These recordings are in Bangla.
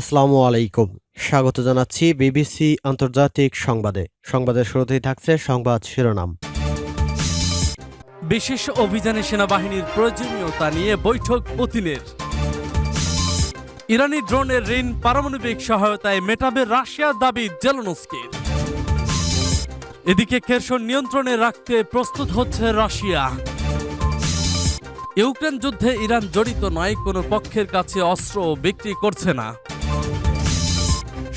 আসসালামু আলাইকুম। স্বাগত জানাচ্ছি বিবিসি আন্তর্জাতিক সংবাদে। সংবাদের শুরুতেই থাকছে সংবাদ শিরোনাম। বিশেষ অভিযানে সেনাবাহিনীর প্রয়োজনীয়তা নিয়ে বৈঠক পুতিনের। ইরানি ড্রোনের ঋণ পারমাণবিক সহায়তায় মেটাবে রাশিয়ার দাবি জেলনস্কির। এদিকে কেরসন নিয়ন্ত্রণে রাখতে প্রস্তুত হচ্ছে রাশিয়া। ইউক্রেন যুদ্ধে ইরান জড়িত নয়, কোনো পক্ষের কাছে অস্ত্র বিক্রি করছে না।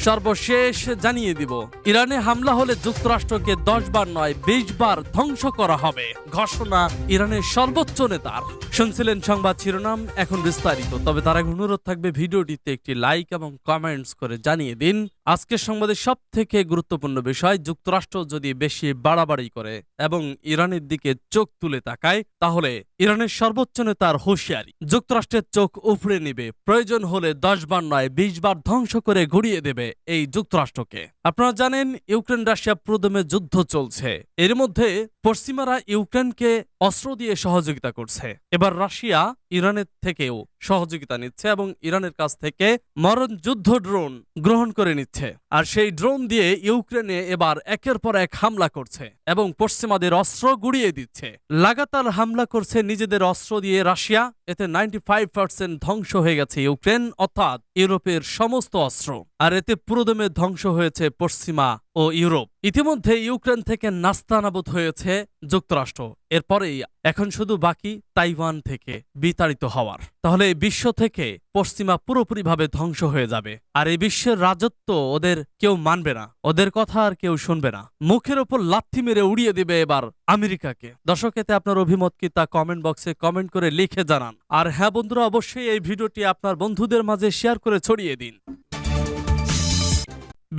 সর্বশেষ জানিয়ে দিব, ইরানে হামলা হলে যুক্তরাষ্ট্রকে দশ বার নয় বিশ বার ধ্বংস করা হবে। ঘোষণা ইরানের সর্বোচ্চ নেতার। শুনছিলেন সংবাদ শিরোনাম, এখন বিস্তারিত। তবে তার এক অনুরোধ থাকবে ভিডিওটিতে একটি লাইক এবং কমেন্টস করে জানিয়ে দিন। আজকের সংবাদের সব থেকে গুরুত্বপূর্ণ বিষয়, যুক্তরাষ্ট্র যদি বেশি বাড়াবাড়ি করে এবং ইরানের দিকে চোখ তুলে তাকায়, তাহলে ইরানের সর্বোচ্চ নেতার হুঁশিয়ারি। যুক্তরাষ্ট্রের চোখ উপড়ে নিবে, প্রয়োজন হলে দশ বার নয়, বিশ বার ধ্বংস করে ঘুরিয়ে দেবে এই যুক্তরাষ্ট্রকে। আপনারা জানেন, ইউক্রেন রাশিয়া প্রদমে যুদ্ধ চলছে। এর মধ্যে পশ্চিমারা ইউক্রেনকে অস্ত্র দিয়ে সহযোগিতা করছে। এবার রাশিয়া ইরানের থেকেও সহযোগিতা নিচ্ছে এবং ইরানের কাছ থেকে মরণ যুদ্ধ ড্রোন গ্রহণ করে নিচ্ছে। আর সেই ড্রোন দিয়ে ইউক্রেনে এবার একের পর এক হামলা করছে এবং পশ্চিমাদের অস্ত্র গুড়িয়ে দিচ্ছে। লাগাতার হামলা করছে নিজেদের অস্ত্র দিয়ে রাশিয়া। এতে নাইনটি ফাইভ পার্সেন্ট ধ্বংস হয়ে গেছে ইউক্রেন, অর্থাৎ ইউরোপের সমস্ত অস্ত্র। আর এতে পুরোদমে ধ্বংস হয়েছে পশ্চিমা ও ইউরোপ। ইতিমধ্যে ইউক্রেন থেকে নাস্তানাবুদ হয়েছে যুক্তরাষ্ট্র। এরপরেই এখন শুধু বাকি তাইওয়ান থেকে বিতাড়িত হওয়ার। তাহলে বিশ্ব থেকে পশ্চিমা পুরোপুরিভাবে ধ্বংস হয়ে যাবে। আর এই বিশ্বের রাজত্ব ওদের কেউ মানবে না। ওদের কথা আর কেউ শুনবে না। মুখের ওপর লাথি মেরে উড়িয়ে দিবে এবার আমেরিকাকে। দর্শক, এতে আপনার অভিমত কি তা কমেন্ট বক্সে কমেন্ট করে লিখে জানান। আর হ্যাঁ বন্ধুরা, অবশ্যই এই ভিডিওটি আপনার বন্ধুদের মাঝে শেয়ার করে ছড়িয়ে দিন।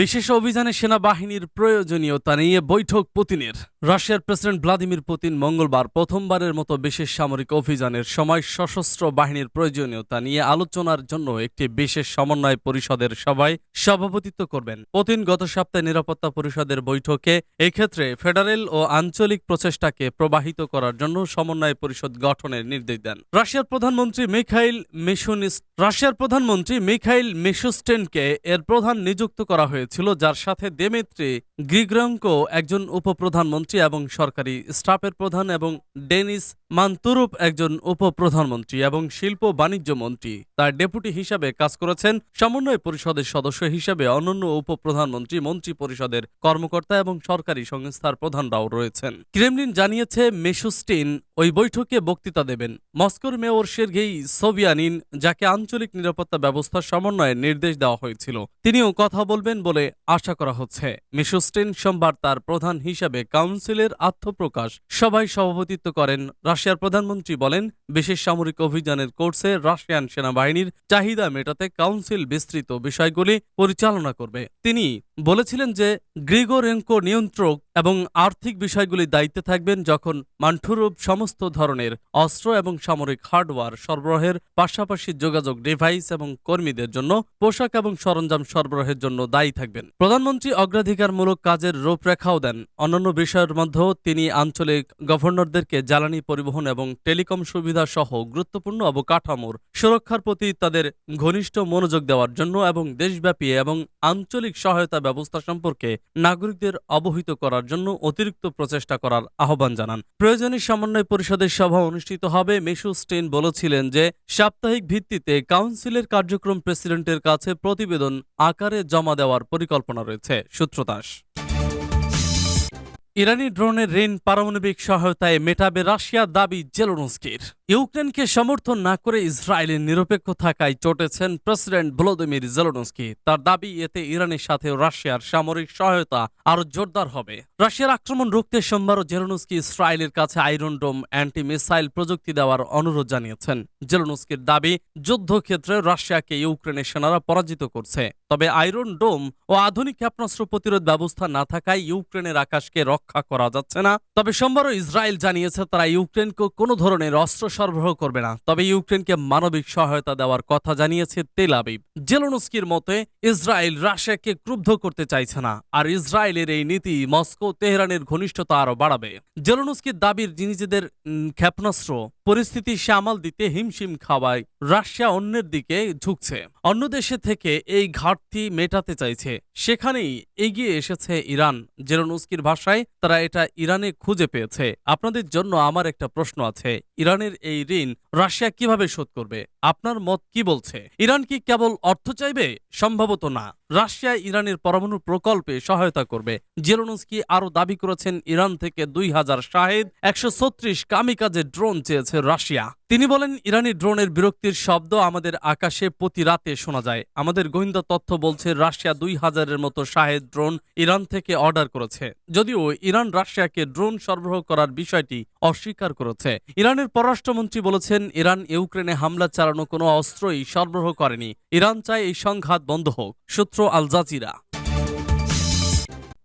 বিশেষ অভিযানে সেনাবাহিনীর প্রয়োজনীয়তা নিয়ে বৈঠক পুতিনের। রাশিয়ার প্রেসিডেন্ট ভ্লাদিমির পুতিন মঙ্গলবার প্রথমবারের মতো বিশেষ সামরিক অভিযানের সময় সশস্ত্র বাহিনীর প্রয়োজনীয়তা নিয়ে আলোচনার জন্য একটি বিশেষ সমন্বয় পরিষদের সভায় সভাপতিত্ব করবেন। পুতিন গত সপ্তাহে নিরাপত্তা পরিষদের বৈঠকে এক্ষেত্রে ফেডারেল ও আঞ্চলিক প্রচেষ্টাকে প্রবাহিত করার জন্য সমন্বয় পরিষদ গঠনের নির্দেশ দেন। রাশিয়ার প্রধানমন্ত্রী মিখাইল মিশুনিস রাশিয়ার প্রধানমন্ত্রী মিখাইল মিশুস্টেনকে এর প্রধান নিযুক্ত করা হয়েছিল যার সাথে দেমিত্রি গ্রিগ্রঙ্কো একজন উপপ্রধানমন্ত্রী এবং সরকারি স্টাফের প্রধান এবং ডেনিস মান্তুরুপ একজন উপপ্রধানমন্ত্রী এবং শিল্প বাণিজ্য মন্ত্রী। তার ডেপুটি হিসাবে কাজ করেছেন সমন্বয় পরিষদের সদস্য হিসেবে অন্যান্য উপপ্রধানমন্ত্রী, মন্ত্রী পরিষদের কর্মকর্তা এবং সরকারি সংস্থার প্রধানরাও রয়েছেন। ক্রেমলিন জানিয়েছে মেশুস্টিন ওই বৈঠকে বক্তৃতা দেবেন। মস্কোর মেয়র সের্গেই সোভিয়ানিন, যাকে আঞ্চলিক নিরাপত্তা ব্যবস্থা সমন্বয়ের নির্দেশ দেওয়া হয়েছিল, তিনিও কথা বলবেন বলে আশা করা হচ্ছে। মিশুস্টিন সোমবার তার প্রধান হিসাবে কাউন্সিলের আত্মপ্রকাশ সভায় সভাপতিত্ব করেন রাশিয়ার প্রধানমন্ত্রী বলেন, বিশেষ সামরিক অভিযানের কোর্সে রাশিয়ান সেনাবাহিনীর চাহিদা মেটাতে কাউন্সিল বিস্তৃত বিষয়গুলি পরিচালনা করবে। তিনি বলেছিলেন যে, গ্রিগোরেঙ্কো নিয়ন্ত্রক এবং আর্থিক বিষয়গুলি দায়িত্বে থাকবেন যখন মান্ঠুরূপ সমস্ত ধরনের অস্ত্র এবং সামরিক হার্ডওয়্যার সরবরাহের পাশাপাশি যোগাযোগ ডিভাইস এবং কর্মীদের জন্য পোশাক এবং সরঞ্জাম সরবরাহের জন্য দায়ী থাকবেন। প্রধানমন্ত্রী অগ্রাধিকারমূলক কাজের রূপরেখাও দেন। অন্যান্য বিষয়ের মধ্যেও তিনি আঞ্চলিক গভর্নরদেরকে জ্বালানি পরিবহন এবং টেলিকম সুবিধা সহ গুরুত্বপূর্ণ অবকাঠামোর সুরক্ষার প্রতি তাদের ঘনিষ্ঠ মনোযোগ দেওয়ার জন্য এবং দেশব্যাপী এবং আঞ্চলিক সহায়তা ব্যবস্থা সম্পর্কে নাগরিকদের অবহিত করার জন্য অতিরিক্ত প্রচেষ্টা করার আহ্বান জানান। প্রয়োজনীয় সমন্বয় পরিষদের সভা অনুষ্ঠিত হবে মেসু স্টেন বলেছিলেন যে, সাপ্তাহিক ভিত্তিতে কাউন্সিলের কার্যক্রম প্রেসিডেন্টের কাছে প্রতিবেদন আকারে জমা দেওয়ার পরিকল্পনা রয়েছে। সূত্রদাস ইরানি ড্রোনের ঋণ পারমাণবিক সহায়তায় মেটাবে রাশিয়ার দাবি জেলোনস্কির। ইউক্রেনকে সমর্থন না করে ইসরায়েলের নিরপেক্ষ থাকায় চটেছেন প্রেসিডেন্ট ভলোদিমির জেলোনস্কি। তার দাবি, এতে ইরানের সাথে রাশিয়ার সামরিক সহায়তা আরও জোরদার হবে। রাশিয়ার আক্রমণ রুখতে সোমবারও জেলোনস্কি ইসরায়েলের কাছে আয়রন ডোম অ্যান্টি মিসাইল প্রযুক্তি দেওয়ার অনুরোধ জানিয়েছেন। জেলোনস্কির দাবি, যুদ্ধক্ষেত্রে রাশিয়াকে ইউক্রেনের সেনারা পরাজিত করছে। তবে আয়রন ডোম ও আধুনিক ক্ষেপণাস্ত্র প্রতিরোধ ব্যবস্থা না থাকায় ইউক্রেনের আকাশকে রক্ষা করা যাচ্ছে না। তবে সোমবারও ইসরায়েল জানিয়েছে তারা ইউক্রেনকে কোনো ধরনের অস্ত্র সরবরাহ করবে না। তবে ইউক্রেনকে মানবিক সহায়তা দেওয়ার কথা জানিয়েছে তেল আবিব। জেলোনস্কির মতে, ইসরায়েল রাশিয়াকে ক্রুব্ধ করতে চাইছে না, আর ইসরায়েলের এই নীতি মস্কো তেহরানের ঘনিষ্ঠতা আরও বাড়াবে। জেলোনস্কির দাবির নিজেদের ক্ষেপণাস্ত্র, পরিস্থিতি সামাল দিতে হিমশিম খাওয়ায় রাশিয়া অন্যের দিকে ঝুঁকছে। অন্য দেশে থেকে এই ঘাটতি মেটাতে চাইছে। সেখানেই এগিয়ে এসেছে ইরান। জেরোনুস্কির ভাষায় তারা এটা ইরানে খুঁজে পেয়েছে। আপনাদের জন্য আমার একটা প্রশ্ন আছে। ইরানের এই ঋণ রাশিয়া কীভাবে শোধ করবে? আপনার মত কি বলছে? ইরান কি কেবল অর্থ চাইবে? সম্ভবত না। রাশিয়া ইরানের পরমাণু প্রকল্পে সহায়তা করবে। জেরোনুস্কি আরও দাবি করেছেন, ইরান থেকে দুই হাজার শাহেদ একশো ছত্রিশ কামিকাজে ড্রোন চেয়েছে রাশিয়া। তিনি বলেন, ইরানি ড্রোনের বিরক্তির শব্দ আমাদের আকাশে প্রতি রাতে শোনা যায়। আমাদের গোয়েন্দা তথ্য বলছে, রাশিয়া দুই হাজারের মতো শাহেদ ড্রোন ইরান থেকে অর্ডার করেছে। যদিও ইরান রাশিয়াকে ড্রোন সরবরাহ করার বিষয়টি অস্বীকার করেছে। ইরানের পররাষ্ট্রমন্ত্রী বলেছেন, ইরান ইউক্রেনে হামলা চালানো কোনো অস্ত্রই সরবরাহ করেনি। ইরান চায় এই সংঘাত বন্ধ হোক, সূত্র আল জাজিরা।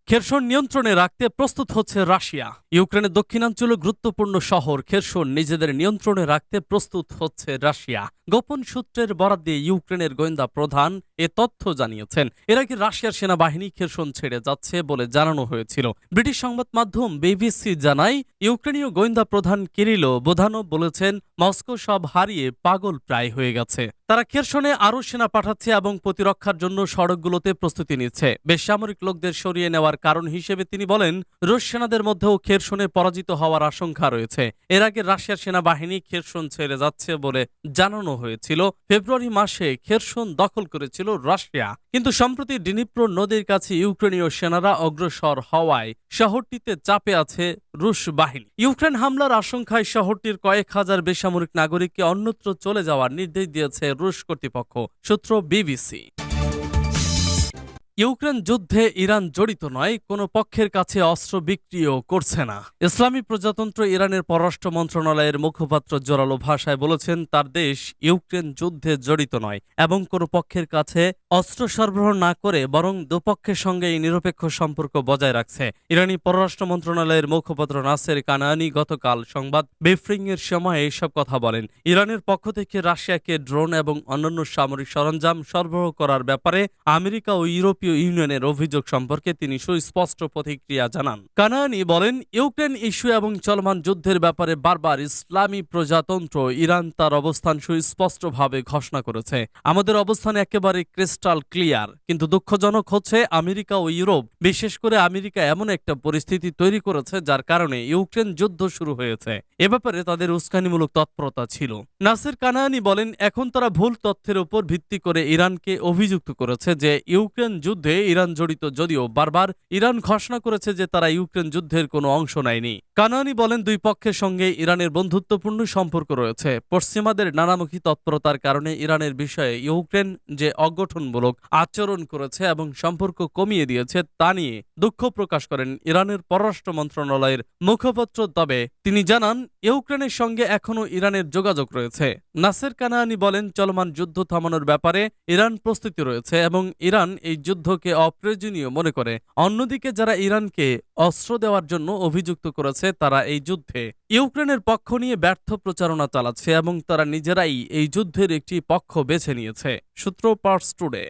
খেরসন নিয়ন্ত্রণে রাখতে প্রস্তুত হচ্ছে রাশিয়া। ইউক্রেনের দক্ষিণাঞ্চলে গুরুত্বপূর্ণ শহর খেরসন নিজেদের নিয়ন্ত্রণে রাখতে প্রস্তুত হচ্ছে রাশিয়া। গোপন সূত্রের বরাদ্দে ইউক্রেনের গোয়েন্দা প্রধান এ তথ্য জানিয়েছেন। এর আগে রাশিয়ার সেনাবাহিনী খেরসন ছেড়ে যাচ্ছে বলে জানানো হয়েছিল। ব্রিটিশ সংবাদ মাধ্যম বিবিসি জানায়, ইউক্রেনীয় গোয়েন্দা প্রধান কিরিলো বোধানো বলেছেন, মস্কো সব হারিয়ে পাগল প্রায় হয়ে গেছে। তারা খেরসনে আরও সেনা পাঠাচ্ছে এবং প্রতিরক্ষার জন্য সড়কগুলোতে প্রস্তুতি নিচ্ছে। বেসামরিক লোকদের সরিয়ে নেওয়ার কারণ হিসেবে তিনি বলেন, রুশ সেনাদের মধ্যেও খেরসনে পরাজিত হওয়ার আশঙ্কা রয়েছে। এর আগে রাশিয়ার সেনাবাহিনী খেরসন ছেড়ে যাচ্ছে বলে জানানো হয়েছিল। ফেব্রুয়ারি মাসে খেরসন দখল করেছিল রাশিয়া। কিন্তু সম্প্রতি ডিনিপ্রো নদীর কাছে ইউক্রেনীয় সেনারা অগ্রসর হওয়ায় শহরটিতে চাপে আছে রুশ বাহিনী। ইউক্রেন হামলার আশঙ্কায় শহরটির কয়েক হাজার বেসামরিক নাগরিককে অন্যত্র চলে যাওয়ার নির্দেশ দিয়েছে রুশ কর্তৃপক্ষ, সূত্র বিবিসি। ইউক্রেন যুদ্ধে ইরান জড়িত নয়, কোনো পক্ষের কাছে অস্ত্র বিক্রিও করছে না। ইসলামী প্রজাতন্ত্র ইরানের পররাষ্ট্র মন্ত্রণালয়ের মুখপাত্র জোরালো ভাষায় বলেছেন, তার দেশ ইউক্রেন যুদ্ধে জড়িত নয় এবং কোনো পক্ষের কাছে অস্ত্র সরবরাহ না করে বরং দুপক্ষের সঙ্গে এই নিরপেক্ষ সম্পর্ক বজায় রাখছে। ইরানি পররাষ্ট্র মন্ত্রণালয়ের মুখপাত্র নাসের কানানি গতকাল সংবাদ ব্রিফিং এর সময় এইসব কথা বলেন। ইরানের পক্ষ থেকে রাশিয়াকে ড্রোন এবং অন্যান্য সামরিক সরঞ্জাম সরবরাহ করার ব্যাপারে আমেরিকা ও ইউরোপীয় ইউনিয়নের অভিযোগ সম্পর্কে তিনি সুস্পষ্ট প্রতিক্রিয়া জানান। কানানি বলেন, ইউক্রেন ইস্যু এবং চলমান যুদ্ধের ব্যাপারে বারবার ইসলামী প্রজাতন্ত্র ইরান তার অবস্থান সুস্পষ্টভাবে ঘোষণা করেছে। আমাদের অবস্থান একেবারে ক্রিস্টাল ক্লিয়ার, কিন্তু দুঃখজনক হচ্ছে আমেরিকা ও ইউরোপ, বিশেষ করে আমেরিকা এমন একটা পরিস্থিতি তৈরি করেছে যার কারণে ইউক্রেন যুদ্ধ শুরু হয়েছে। এ ব্যাপারে তাদের উস্কানিমূলক তৎপরতা ছিল। নাসির কানানি বলেন, এখন তারা ভুল তথ্যের উপর ভিত্তি করে ইরানকে অভিযুক্ত করেছে যে ইউক্রেন যুদ্ধে ইরান জড়িত যদিও বারবার ইরান ঘোষণা করেছে যে তারা ইউক্রেন যুদ্ধের কোনো অংশ নেয়নি। কানানি বলেন দুই পক্ষের সঙ্গে ইরানের বন্ধুত্বপূর্ণ সম্পর্ক রয়েছে। পশ্চিমাদের নানামুখী তৎপরতার কারণে ইরানের বিষয়ে ইউক্রেন যে অগঠনমূলক আচরণ করেছে এবং সম্পর্ক কমিয়ে দিয়েছে তা নিয়ে দুঃখ প্রকাশ করেন ইরানের পররাষ্ট্র মন্ত্রণালয়ের মুখপাত্র। তবে তিনি জানান, ইউক্রেনের সঙ্গে এখনও ইরানের যোগাযোগ রয়েছে। নাসের কানানি বলেন, চলমান যুদ্ধ থামানোর ব্যাপারে ইরান প্রস্তুতি রয়েছে এবং ইরান এই যুদ্ধকে অপ্রয়োজনীয় মনে করে। অন্যদিকে যারা ইরানকে অস্ত্র দেওয়ার জন্য অভিযুক্ত করেছে, তারা এই যুদ্ধে ইউক্রেনের পক্ষ নিয়ে ব্যর্থ প্রচারণা চালাচ্ছে এবং তারা নিজেরাই এই যুদ্ধের একটি পক্ষ বেছে নিয়েছে। সূত্র পার্স টুডে।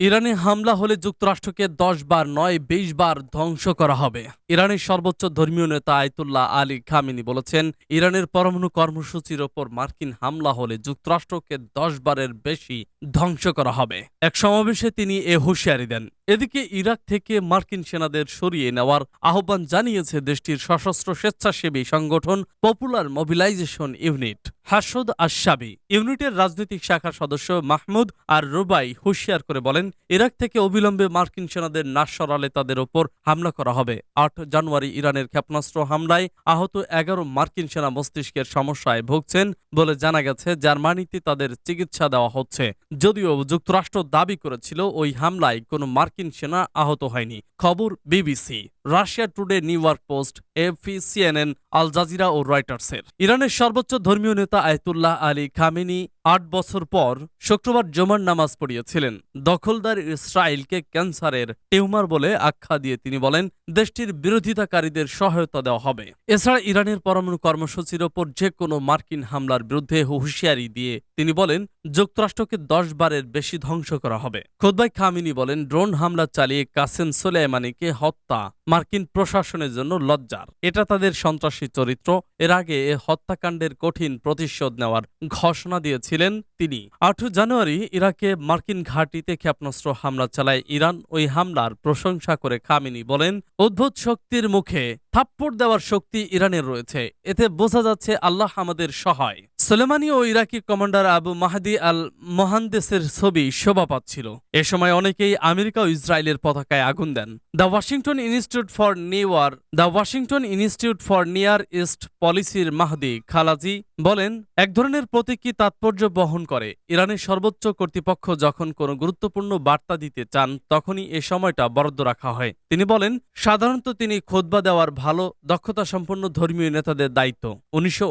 ইরানে হামলা হলে যুক্তরাষ্ট্রকে দশ বার নয়, বিশ বার ধ্বংস করা হবে। ইরানের সর্বোচ্চ ধর্মীয় নেতা আয়তুল্লাহ আলী খামিনি বলেছেন, ইরানের পরমাণু কর্মসূচির ওপর মার্কিন হামলা হলে যুক্তরাষ্ট্রকে দশ বারের বেশি ধ্বংস করা হবে। এক সমাবেশে তিনি এ হুঁশিয়ারি দেন। এদিকে ইরাক থেকে মার্কিন সেনাদের সরিয়ে নেওয়ার আহ্বান জানিয়েছে দেশটির সশস্ত্র স্বেচ্ছাসেবী সংগঠন পপুলার মোবিলাইজেশন ইউনিট। হাসদ আশাবি ইউনিটের রাজনৈতিক শাখার সদস্য মাহমুদ আর রুবাই হুঁশিয়ার করে বলেন, ইরাক থেকে অবিলম্বে মার্কিন সেনাদের নাশ সরালে তাদের ওপর হামলা করা হবে। আট জানুয়ারি ইরানের ক্ষেপণাস্ত্র হামলায় আহত এগারো মার্কিন সেনা মস্তিষ্কের সমস্যায় ভুগছেন বলে জানা গেছে, জার্মানিতে তাদের চিকিৎসা দেওয়া হচ্ছে। যদিও যুক্তরাষ্ট্র দাবি করেছিল, ওই হামলায় কোনো মার্কিন সেনা আহত হয়নি। খবর BBC. Russia today New York Post এফি CNN Al Jazeera ও রয়টার্সের। ইরানের সর্বোচ্চ ধর্মীয় নেতা আয়তুল্লাহ আলী খামেনি আট বছর পর শুক্রবার জমার নামাজ পড়িয়েছিলেন। দখলদার ইসরায়েলকে ক্যান্সারের টিউমার বলে আখ্যা দিয়ে তিনি বলেন, দেশটির বিরোধিতাকারীদের সহায়তা দেওয়া হবে। এছাড়া ইরানের পরমাণু কর্মসূচির ওপর যে কোনো মার্কিন হামলার বিরুদ্ধে হুঁশিয়ারি দিয়ে তিনি বলেন, যুক্তরাষ্ট্রকে দশ বারের বেশি ধ্বংস করা হবে। খোদবাই খামিনি বলেন, ড্রোন হামলা চালিয়ে কাসেম সোলেমানিকে হত্যা মার্কিন প্রশাসনের জন্য লজ্জার। এটা তাদের সন্ত্রাসী চরিত্র। এর আগে এ হত্যাকাণ্ডের কঠিন প্রতিশোধ নেওয়ার ঘোষণা দিয়েছিলেন তিনি। আট জানুয়ারি ইরাকে মার্কিন ঘাঁটিতে ক্ষেপণাস্ত্র হামলা চালায় ইরান। ওই হামলার প্রশংসা করে খামিনি বলেন, অদ্ভুত শক্তির মুখে থাপ্পড় দেওয়ার শক্তি ইরানের রয়েছে। এতে বোঝা যাচ্ছে আল্লাহ আমাদের সহায়। সোলেমানি ও Iraqi commander Abu Mahdi al মহান্দেসের ছবি শোভা পাচ্ছিল। এ সময় অনেকেই আমেরিকা ও ইসরায়েলের পতাকায় আগুন দেন। The Washington Institute for near the Washington Institute for near east পলিসির মাহদি খালাজি বলেন, এক ধরনের প্রতীকী তাৎপর্য বহন করে? ইরানের সর্বোচ্চ কর্তৃপক্ষ যখন কোনো গুরুত্বপূর্ণ বার্তা দিতে চান, তখনই এ সময়টা বরাদ্দ রাখা হয়। তিনি বলেন, সাধারণত তিনি খোদবা দেওয়ার ভালো দক্ষতা সম্পন্ন ধর্মীয় নেতাদের দায়িত্ব। উনিশশো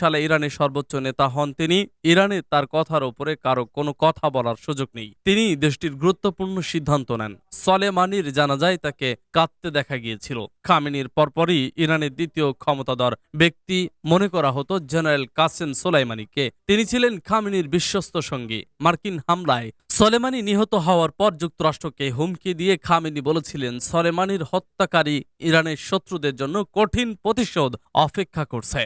সালে ইরানের সর্বোচ্চ নেতা হন তিনি। ইরানে তার কথার ওপরে কারও কোনো কথা বলার সুযোগ নেই। তিনি দেশটির গুরুত্বপূর্ণ সিদ্ধান্ত নেন। সলেমানির জানাজায় তাকে কাঁদতে দেখা গিয়েছিল। খামেনির পরপরই ইরানের দ্বিতীয় ক্ষমতাধর ব্যক্তি মনে করা হতো জেনারেল কাসেম সোলাইমানিকে তিনি ছিলেন খামেনির বিশ্বস্ত সঙ্গী। মার্কিন হামলায় সলেমানি নিহত হওয়ার পর যুক্তরাষ্ট্রকে হুমকি দিয়ে খামেনি বলেছিলেন। সলেমানির হত্যাকারী ইরানের শত্রুদের জন্য কঠিন প্রতিশোধ অপেক্ষা করছে।